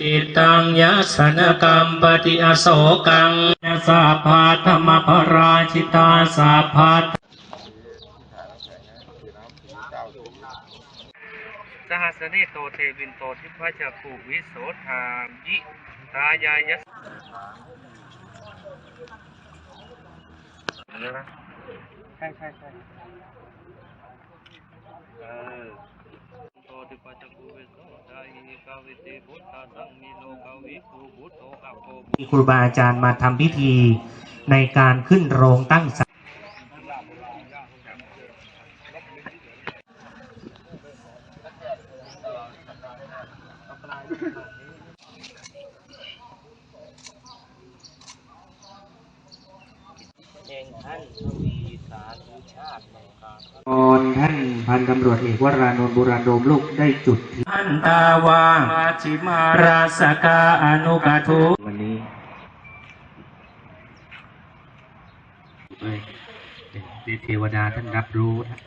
จิตตังยสนกรรมปฏิอโศกังยสาพาธรรมปราชิตาสาพัทสหัสเนโตเทวินโตทิพจักขุวิโสทามยิตายายสใช่ใช่ใช่เออโตทิพจักขุวิโสทายิกาวิติพุทธาตังมิโลกาวิภูพุทโธอัปโภมีครูบาอาจารย์มาทำพิธีในการขึ้นโรงตั้งศาลเองท่านทวีสาธุชาติตอนท่าน พันตำรวจเอกวรานนท์บุราโดมลูกได้จุดท่านตาวามาชิมาราสกาอนุกาทุวันนี้เอ้ยเดี๋ยวเทวดาท่านรับรู้นะ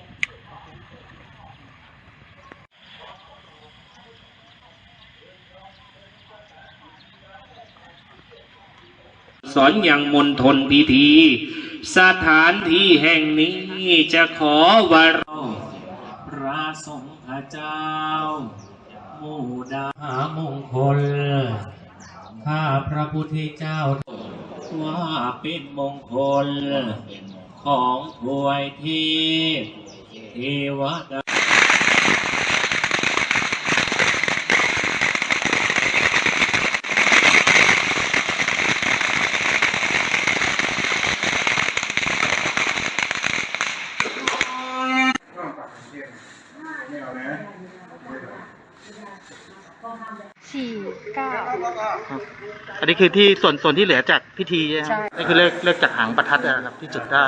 สอนอย่างมณฑลพิธีสถานที่แห่งนี้จะขอวาร พระสงฆ์เจ้า หมู่ดามงคล ข้าพระพุทธเจ้า ว่าเป็นมงคล ของถวยเทพเทวดา สี่เก้าอันนี้คือที่ส่วนส่วนที่เหลือจากพิธีใช่ไหมใช่ นี่คือเลขเลขจากหางประทัดนะครับที่จุดได้